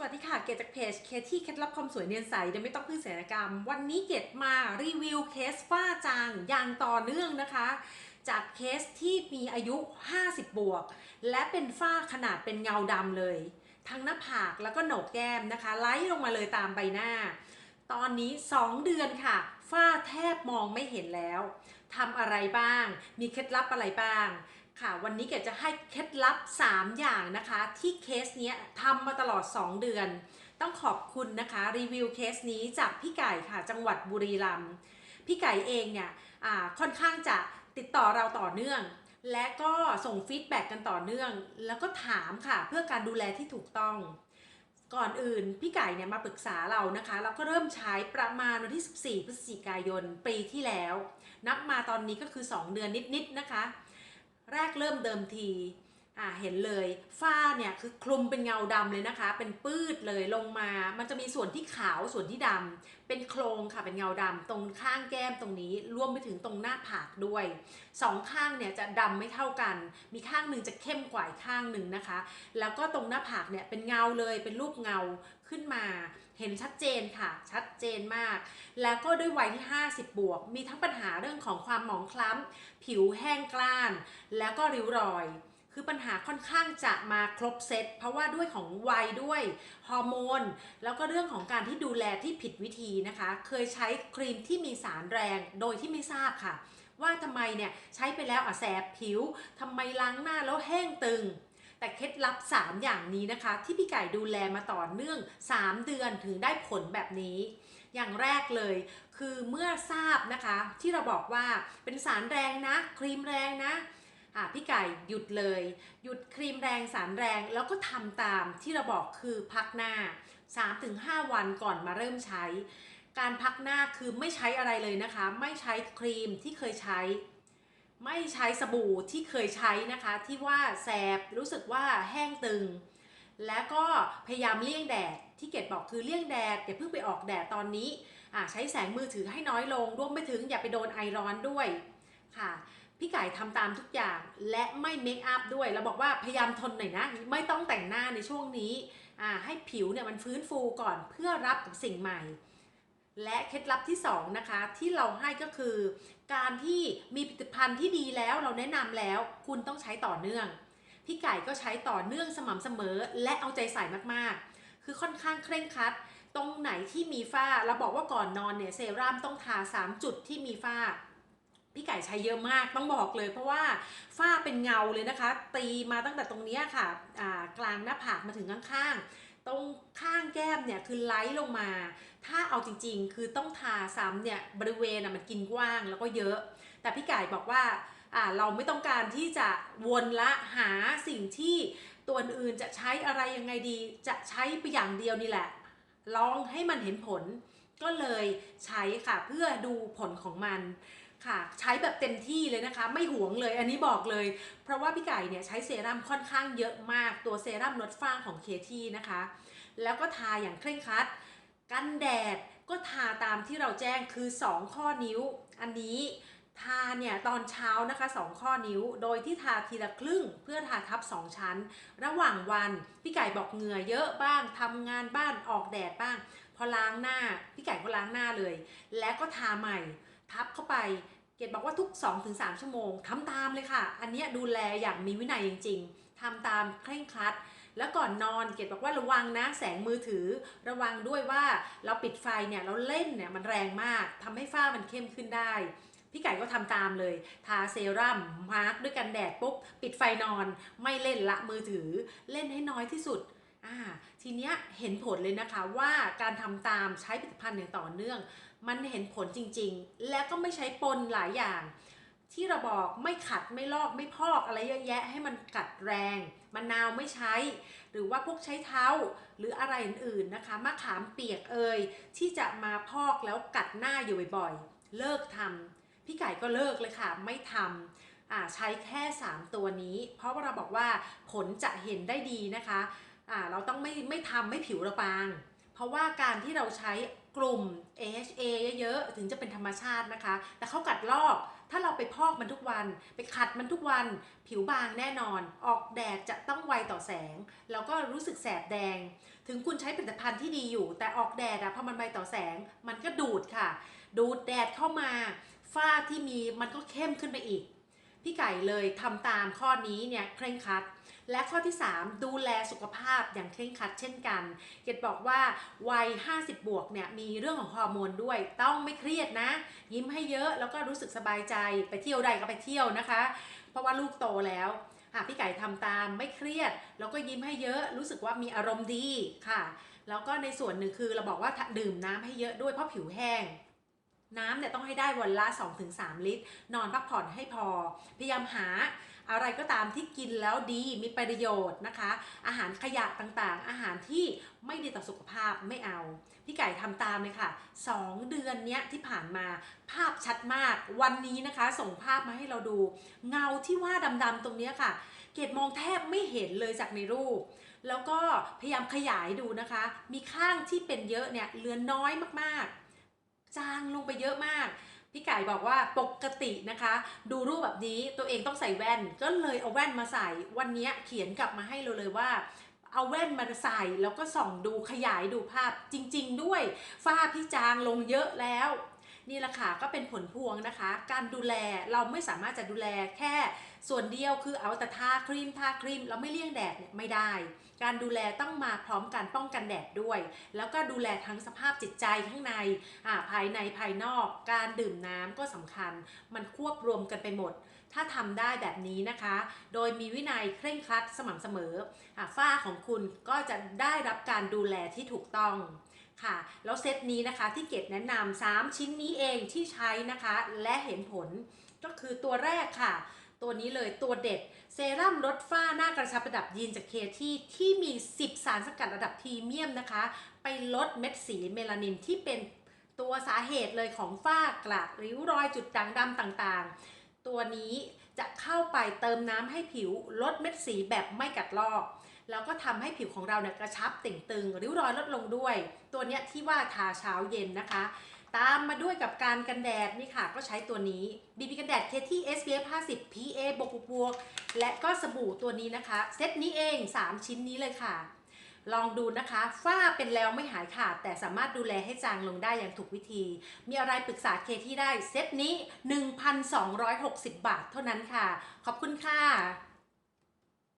สวัสดีค่ะ เกดจากเพจเคที่เคล็ดลับความสวยเนียนใสเดี๋ยวไม่ต้องพึ่งศัลยกรรม วันนี้เกดมารีวิวเคสฝ้าจางอย่างต่อเนื่องนะคะ จากเคสที่มีอายุ 50 บวก และเป็นฝ้าขนาดเป็นเงาดำเลย ทั้งหน้าผากแล้วก็โหนกแก้มนะคะไล่ลงมาเลยตามใบหน้า ตอนนี้ 2 เดือนค่ะ ฝ้าแทบมองไม่เห็นแล้วทำอะไรบ้าง มีเคล็ดลับอะไรบ้าง ค่ะวันนี้เกดจะให้เคล็ดลับ 3 อย่างนะคะ ที่เคสเนี้ยทำมาตลอด 2 เดือน ต้องขอบคุณนะคะรีวิวเคสนี้จากพี่ไก่ค่ะจังหวัดบุรีรัมย์พี่ไก่เองเนี่ยค่อนข้างจะติดต่อเราต่อเนื่อง และก็ส่งฟีดแบ็กกันต่อเนื่อง แล้วก็ถามค่ะเพื่อการดูแลที่ถูกต้อง ก่อนอื่นพี่ไก่เนี่ยมาปรึกษาเรานะคะแล้วก็เริ่มใช้ประมาณวันที่ 14 พฤศจิกายนปีที่แล้ว นับมาตอนนี้ก็คือ 2 เดือนนิดๆนะคะ แรกเริ่มเดิมที อ่าเห็นเลยฝ้าเนี่ยคือคลุมเป็นเงาดำเลยนะคะ เป็นปื้ดเลยลงมา มันจะมีส่วนที่ขาวส่วนที่ดำเป็นโครงค่ะเป็นเงาดำตรงข้างแก้มตรงนี้รวมไปถึงตรงหน้าผากด้วยสองข้างเนี่ยจะดำไม่เท่ากัน มีข้างหนึ่งจะเข้มกว่าข้างหนึ่งนะคะ แล้วก็ตรงหน้าผากเนี่ยเป็นเงาเลยเป็นรูปเงาขึ้นมา เห็นชัดเจนค่ะ ชัดเจนมาก แล้วก็ด้วยวัยที่ 50 บวก มีทั้งปัญหาเรื่องของความหมองคล้ำ ผิวแห้งกร้าน แล้วก็ริ้วรอย คือปัญหาค่อนข้างจะมาครบเซตเพราะว่าด้วยของวัยด้วยฮอร์โมนแล้วก็เรื่องของการที่ดูแลที่ผิดวิธีนะคะ เคยใช้ครีมที่มีสารแรงโดยที่ไม่ทราบค่ะ ว่าทำไมเนี่ยใช้ไปแล้วอะแสบผิวทำไมล้างหน้าแล้วแห้งตึงแต่เคล็ดลับ 3 อย่างนี้นะคะ ที่พี่ไก่ดูแลมาต่อเนื่อง 3 เดือนถึงได้ผลแบบนี้ อย่างแรกเลย คือเมื่อทราบนะคะที่เราบอกว่าเป็นสารแรงนะ ครีมแรงนะ อะพี่ไก่หยุดเลย หยุดครีมแรงสารแรงแล้วก็ทำตามที่เราบอกคือพักหน้า 3-5 วันก่อนมาเริ่มใช้ การพักหน้าคือไม่ใช้อะไรเลยนะคะ ไม่ใช้ครีมที่เคยใช้ ไม่ใช้สบู่ที่เคยใช้นะคะ ที่ว่าแสบรู้สึกว่าแห้งตึง แล้วก็พยายามเลี่ยงแดดที่เกดบอกคือเลี่ยงแดดอย่าเพิ่งไปออกแดดตอนนี้ใช้แสงมือถือให้น้อยลงรวมไปถึงอย่าไปโดนไอร้อนด้วยค่ะ พี่ไก่ทำตามทุกอย่างและไม่เมคอัพด้วย เราบอกว่าพยายามทนหน่อยนะ ไม่ต้องแต่งหน้าในช่วงนี้ให้ผิวเนี่ยมันฟื้นฟูก่อนเพื่อรับกับสิ่งใหม่ และเคล็ดลับที่สองนะคะที่เราให้ก็คือ การที่มีผลิตภัณฑ์ที่ดีแล้วเราแนะนำแล้วคุณต้องใช้ต่อเนื่อง พี่ไก่ก็ใช้ต่อเนื่องสม่ำเสมอ และเอาใจใส่มากๆ คือค่อนข้างเคร่งครัด ตรงไหนที่มีฝ้าเราบอกว่าก่อนนอนเนี่ยเซรั่มต้องทา 3 จุดที่มีฝ้า พี่ไก่ใช้เยอะมากต้องบอกเลย เพราะว่าฝ้าเป็นเงาเลยนะคะ ตีมาตั้งแต่ตรงนี้ค่ะกลางหน้าผากมาถึงข้างๆ ตรงข้างแก้มเนี่ยคือไล่ลงมา ถ้าเอาจริงๆ คือต้องทาซ้ำเนี่ยบริเวณมันกินกว้างแล้วก็เยอะ แต่พี่ไก่บอกว่าเราไม่ต้องการที่จะวนละหาสิ่งที่ตัวอื่นจะใช้อะไรยังไงดี จะใช้ไปอย่างเดียวนี่แหละลองให้มันเห็นผล ก็เลยใช้ค่ะเพื่อดูผลของมันค่ะใช้แบบเต็มที่เลยนะคะ ไม่หวงเลยอันนี้บอกเลย เพราะว่าพี่ไก่เนี่ยใช้เซรั่มค่อนข้างเยอะมากตัวเซรั่มลดฝ้าของเคที่นะคะ แล้วก็ทาอย่างเคร่งครัด กันแดดก็ทาตามที่เราแจ้งคือ 2 ข้อนิ้ว อันนี้ทาเนี่ยตอนเช้านะคะ 2 ข้อนิ้ว โดยที่ทาทีละครึ่งเพื่อทาทับ 2 ชั้น ระหว่างวัน พี่ไก่บอกเหงื่อเยอะบ้างทำงานบ้านออกแดดบ้าง พอล้างหน้าพี่ไก่ก็ล้างหน้าเลย แล้วก็ทาใหม่ ทับเข้าไปเกดบอกว่าทุก 2-3 ชั่วโมงทำตามเลยค่ะ อันนี้ดูแลอย่างมีวินัยจริง ๆทำตามเคร่งครัด แล้วก่อนนอนเกดบอกว่าระวังนะแสงมือถือ ระวังด้วยว่าเราปิดไฟเนี่ยเราเล่นเนี่ยมันแรงมากทำให้ฝ้ามันเข้มขึ้นได้พี่ไก่ก็ทำตามเลย ทาเซรั่มมาร์กด้วยกันแดดปุ๊บ ปิดไฟนอน ไม่เล่นละมือถือ เล่นให้น้อยที่สุด ทีเนี้ยเห็นผลเลยนะคะว่าการทำตามใช้ผลิตภัณฑ์อย่างต่อเนื่อง มันเห็นผลจริงๆ และก็ไม่ใช้ปนหลายอย่าง ที่เราบอกไม่ขัดไม่ลอกไม่พอกอะไรเยอะแยะให้มันกัดแรงมะนาวไม่ใช้ หรือว่าพวกใช้เท้าหรืออะไรอื่นๆนะคะมะขามเปียกเอ่ยที่จะมาพอกแล้วกัดหน้าอยู่บ่อยๆ เลิกทำพี่ไก่ก็เลิกเลยค่ะไม่ทำอ่าใช้แค่ 3 ตัวนี้ เพราะว่าเราบอกว่าผลจะเห็นได้ดีนะคะ อ่าเราต้องไม่ไม่ทำไม่ผิวระบาง เพราะว่าการที่เราใช้กลุ่ม AHA เยอะๆ ถึงจะเป็นธรรมชาตินะคะ แต่เขากัดลอก ถ้าเราไปพอกมันทุกวัน ไปขัดมันทุกวัน ผิวบางแน่นอน ออกแดดจะต้องไวต่อแสง แล้วก็รู้สึกแสบแดง ถึงคุณใช้ผลิตภัณฑ์ที่ดีอยู่ แต่ออกแดดอะพอมันไวต่อแสง มันก็ดูดค่ะ ดูดแดดเข้ามา ฝ้าที่มีมันก็เข้มขึ้นไปอีก พี่ไก่เลยทำตามข้อนี้เนี่ยเคร่งครัด และข้อที่ 3 ดูแลสุขภาพอย่างเคร่งครัดเช่นกันเกดบอกว่าวัย 50 บวกเนี่ยมีเรื่องของฮอร์โมนด้วยต้องไม่เครียดนะ ยิ้มให้เยอะแล้วก็รู้สึกสบายใจไปเที่ยวใดก็ไปเที่ยวนะคะ เพราะว่าลูกโตแล้วอะพี่ไก่ทำตามไม่เครียด แล้วก็ยิ้มให้เยอะรู้สึกว่ามีอารมณ์ดีค่ะ แล้วก็ในส่วนหนึ่งคือเราบอกว่าดื่มน้ำให้เยอะด้วยเพราะผิวแห้ง น้ำเนี่ยต้องให้ได้วันละ 2-3 ลิตร นอนพักผ่อนให้พอ พยายามหาอะไรก็ตามที่กินแล้วดีมีประโยชน์นะคะ อาหารขยะต่างๆ อาหารที่ไม่ดีต่อสุขภาพไม่เอา พี่ไก่ทำตามเลยค่ะ 2 เดือนเนี้ยที่ผ่านมาภาพชัดมากวันนี้นะคะ ส่งภาพมาให้เราดู เงาที่ว่าดำๆตรงเนี้ยค่ะ เกดมองแทบไม่เห็นเลยจากในรูป แล้วก็พยายามขยายดูนะคะ มีข้างที่เป็นเยอะเนี่ยเหลือน้อยมากๆ จางลงไปเยอะมาก พี่ไก่บอกว่าปกตินะคะ ดูรูปแบบนี้ตัวเองต้องใส่แว่น ก็เลยเอาแว่นมาใส่วันนี้เขียนกลับมาให้เราเลยว่าเอาแว่นมาใส่แล้วก็ส่องดูขยายดูภาพจริง ๆ ด้วย ฝ้าพี่จางลงเยอะแล้ว นี่แหละค่ะก็เป็นผลพวงนะคะ การดูแลเราไม่สามารถจะดูแลแค่ส่วนเดียวคือเอาแต่ทาครีมทาครีมแล้วไม่เลี่ยงแดดเนี่ยไม่ได้ การดูแลต้องมาพร้อมกันป้องกันแดดด้วย แล้วก็ดูแลทั้งสภาพจิตใจข้างในอ่าภายในภายนอก การดื่มน้ำก็สำคัญ มันควบรวมกันไปหมด ถ้าทำได้แบบนี้นะคะ โดยมีวินัยเคร่งครัดสม่ำเสมออ่าฝ้าของคุณก็จะได้รับการดูแลที่ถูกต้องค่ะแล้วเซตนี้นะคะที่เกดแนะนำ3 ชิ้นนี้เองที่ใช้นะคะ และเห็นผลก็คือตัวแรกค่ะ ตัวนี้เลยตัวเด็ดเซรั่มลดฝ้าหน้ากระชับระดับยีนจากเคที่ที่มี 10 สารสกัดระดับพรีเมียมนะคะ ไปลดเม็ดสีเมลานินที่เป็นตัวสาเหตุเลยของฝ้ากระริ้วรอยจุดด่างดำต่างๆ ตัวนี้จะเข้าไปเติมน้ำให้ผิวลดเม็ดสีแบบไม่กัดลอกแล้วก็ทำให้ผิวของเราเนี่ยกระชับเต่งตึงริ้วรอยลดลงด้วย ตัวเนี้ยที่ว่าทาเช้าเย็นนะคะ ตามมาด้วยกับการกันแดดนี่ค่ะ ก็ใช้ตัวนี้ BB กันแดด KT SPF 50 PA บวกบวกและก็สบู่ตัวนี้นะคะ เซตนี้เอง 3 ชิ้นนี้เลยค่ะ ลองดูนะคะฝ้าเป็นแล้วไม่หายขาด แต่สามารถดูแลให้จางลงได้อย่างถูกวิธี มีอะไรปรึกษาเคที่ได้ เซตนี้ 1,260 บาทเท่านั้นค่ะ ขอบคุณค่ะ